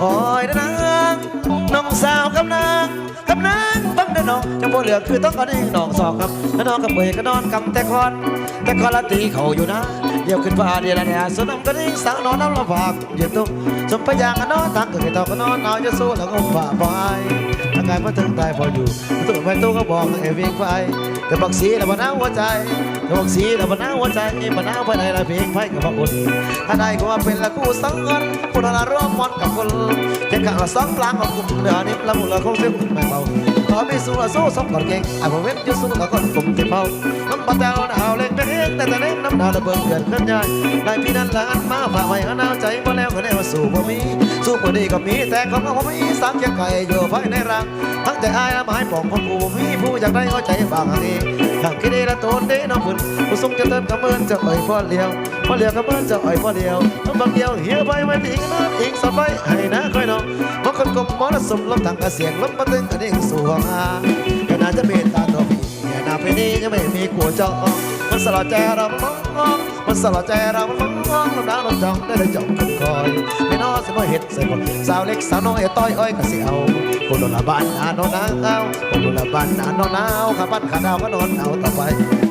คอยนนางน้องสาวกับนางกับนางบังนะน้องจังบเหลือคือต้องกอาได้นองสองครับน้องกับเบยก็นอนกำแต่คอน แต่คอนละตีเขาอยู่นะเดี่ยวขึ้นฟ้าเดียร์แน่สนมก็นิ่งสาวนอนน้ำละฝากเย็นตุ้มสมพยางก็นอนทางเกิดต่อก็นอนเอาจะสู้แล้วก็ฝ่าไปทางกายมาถึงตายพออยู่ตุ้มไปตู้ก็บอกเอวิ่งไป แต่บักสีแล้วมันน้าหัวใจแต่บักสีแล้วมันน้าหัวใจมันน้าภายในละเพียงไพ่กับพระคุณถ้าได้ก็ว่าเป็นละคู่สังเงินคนละร่วมมอนกับคนเจ้าข้างละสองปลางของกลุ่มเดือนิบละมุนละคงเสียงไม่เบาขอมีสู้ละสู้สมก่อนเก่งอะผมเว้นอยู่สู้กับคนกลุ่มที่เบาน้ำปลาแต้าหนาวเล่นเป็นเอง แต่แต่เล่นน้ำหนาวระเบิดเกิดขึ้นใหญ่ได้พี่นั้นละอันมาฝากไว้หนาวใจมาแล้วก็ได้ว่าสู้บ่มีสู้บ่ดีก็มีแต่ของเราบ่มีสามเคียงไก่อยู่ภายในรังทั้งใจอายและหมายปองคนกูมีผู้อยากได้เอาใจบางอันนี้ทางคิดดีละโตนเด้น้องฝุ่นผู้ทรงจะเตินกับเมินจะอ่อยพ่อเลี้ยวพ่อเลี้ยวกับเมินจะอ่อยพ่อเลี้ยวน้ำบางเดียวเหี่ยไปไว้ทิ้งน้ำอิงสบายให้นะค่อยน้องเพราะคนกลมมรสุมลมทางกระเสียงลมปะตึงกระดิ่งสู่ห้องอาก็น่าจะเมตตาตัวพี่อย่านาไปนี่จะไม่มีกลัวจอง มันสลดใจเรามองมองมันสลดใจเรามองมองลำดาวลำจองได้ได้จองกันคอยไม่นอสิมาเห็ดใส่คนสาวเล็กสาวน้อยต้อยอ้อยก็สิเอาคนโดนละบ้านอาโนนาวคนโดนละบ้านอาโนนาวข้าบ้านข้าดาวก็นอนเอาต่อไป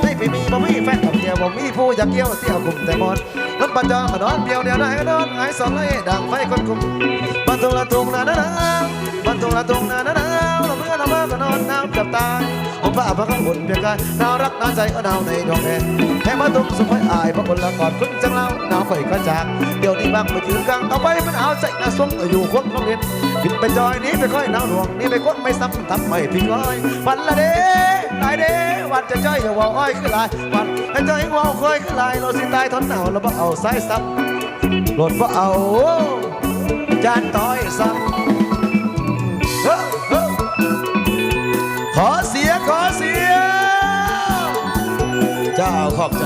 ไม่ไปมีบ่มีแฟนกับเดียวบ่มีผู้อยากเกี่ยวเที่ยวกลุ่มแต่หมดรถประจองก็นอนเดียวเดียวได้ก็นอนหายสองเลยดังไฟคนคุมบ้านตุงละตุงนานาบ้านตุงละตุงนานาเผมพระพระข้างบนเพียงกายหนาวรักหนาวใจก็หนาวในดวงแดนแค่มาตุ้มสุขไฟอายพระคนละกอดคุณจังเล่าหนาวไฟก็จาก เดี๋ยวนี้บางไปยืนกลางเอาไปมันเอาใจนะสวงอยู่ควงลงเรียนบินไปจอยนี้ไปค่อยหนาวหน่วงนี่ไปควงไม่ซ้ำทำไม่ทิ้งร้อยวันละเด้ลายเด้วันจะจ้อยอย่าว่าอ้อยคือลายวันให้จ้อยว่าค่อยคือลายเราสิตายทนหนาวแล้วบ่เอาสายซ้ำหล่นบ่เอาจานต้อยซ้ำขอเสีย เจ้าขอบใจ